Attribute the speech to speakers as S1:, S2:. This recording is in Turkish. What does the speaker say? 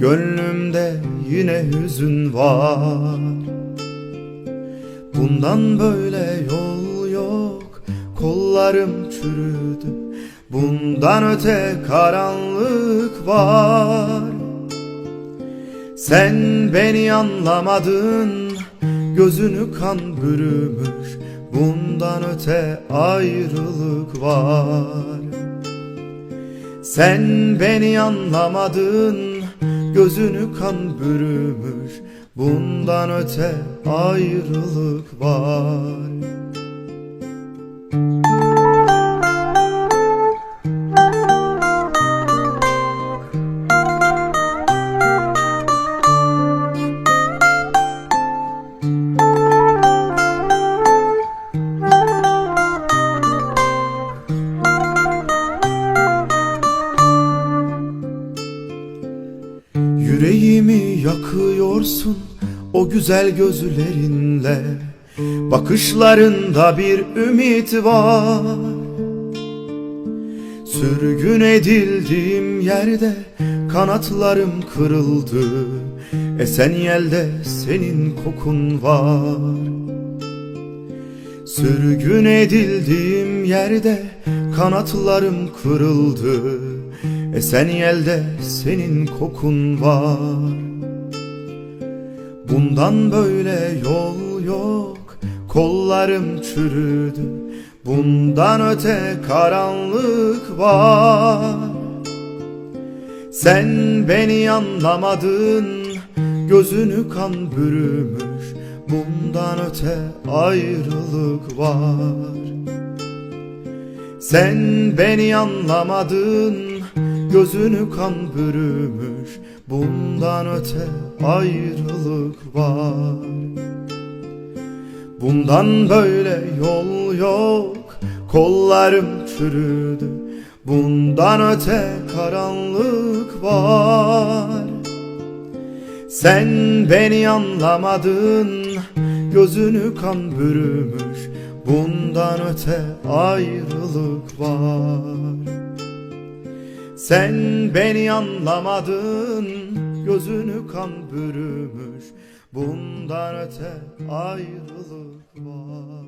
S1: Gönlümde yine hüzün var. Bundan böyle yol yok. Kollarım çürüdü. Bundan öte karanlık var. Sen beni anlamadın. Gözünü kan bürümüş. Bundan öte ayrılık var. Sen beni anlamadın Gözünü kan bürümüş Bundan öte ayrılık var Yakıyorsun o güzel gözlerinle. Bakışlarında bir ümit var. Sürgün edildiğim yerde kanatlarım kırıldı. Esen yelde senin kokun var. Sürgün edildiğim yerde kanatlarım kırıldı. Esen yelde senin kokun var Bundan böyle yol yok Kollarım çürüdü. Bundan öte karanlık var. Sen beni anlamadın Gözünü kan bürümüş. Bundan öte ayrılık var. Sen beni anlamadın Gözünü kan bürümüş Bundan öte ayrılık var. Bundan böyle yol yok Kollarım çürüdü. Bundan öte karanlık var. Sen beni anlamadın Gözünü kan bürümüş Bundan öte ayrılık var Sen beni anlamadın Gözünü kan bürümüş. Bundan öte ayrılık var